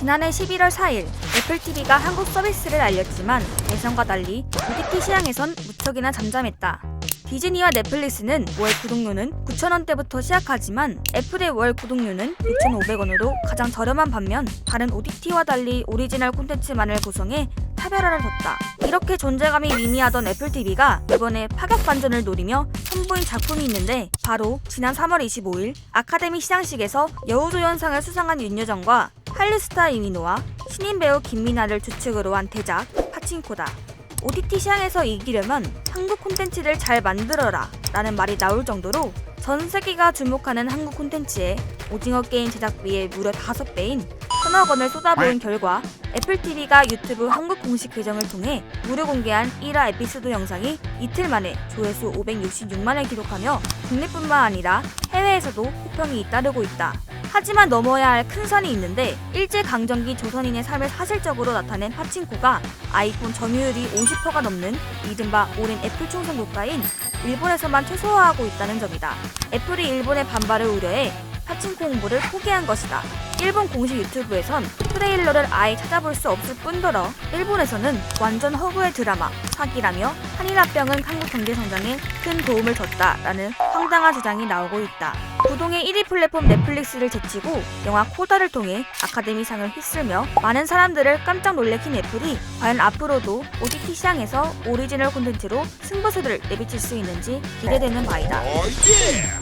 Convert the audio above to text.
지난해 11월 4일 애플TV가 한국 서비스를 알렸지만 예상과 달리 OTT 시장에선 무척이나 잠잠했다. 디즈니와 넷플릭스는 월 구독료는 9,000원대부터 시작하지만 애플의 월 구독료는 6,500원으로 가장 저렴한 반면 다른 OTT와 달리 오리지널 콘텐츠만을 구성해 차별화를 뒀다. 이렇게 존재감이 미미하던 애플TV가 이번에 파격 반전을 노리며 선보인 작품이 있는데 바로 지난 3월 25일 아카데미 시상식에서 여우조연상을 수상한 윤여정과 한류스타 이민호와 신인 배우 김민아를 주축으로 한 대작 파친코다. OTT 시장에서 이기려면 한국 콘텐츠를 잘 만들어라 라는 말이 나올 정도로 전 세계가 주목하는 한국 콘텐츠에 오징어 게임 제작비의 무려 5배인 천억 원을 쏟아부은 결과 애플TV가 유튜브 한국 공식 계정을 통해 무료 공개한 1화 에피소드 영상이 이틀 만에 조회수 566만을 기록하며 국내뿐만 아니라 해외에서도 호평이 잇따르고 있다. 하지만 넘어야 할큰 산이 있는데 일제강점기 조선인의 삶을 사실적으로 나타낸 파친코가 아이폰 점유율이 50%가 넘는 이른바 오랜 애플 충성 국가인 일본에서만 최소화하고 있다는 점이다. 애플이 일본의 반발을 우려해 파친코 홍보를 포기한 것이다. 일본 공식 유튜브에선 트레일러를 아예 찾아볼 수 없을 뿐더러 일본에서는 완전 허구의 드라마 사기라며 한일합병은 한국 경제 성장에 큰 도움을 줬다라는 황당한 주장이 나오고 있다. 부동의 1위 플랫폼 넷플릭스를 제치고 영화 코다를 통해 아카데미상을 휩쓸며 많은 사람들을 깜짝 놀래킨 애플이 과연 앞으로도 OTT 시장에서 오리지널 콘텐츠로 승부수를 내비칠 수 있는지 기대되는 바이다. Oh yeah!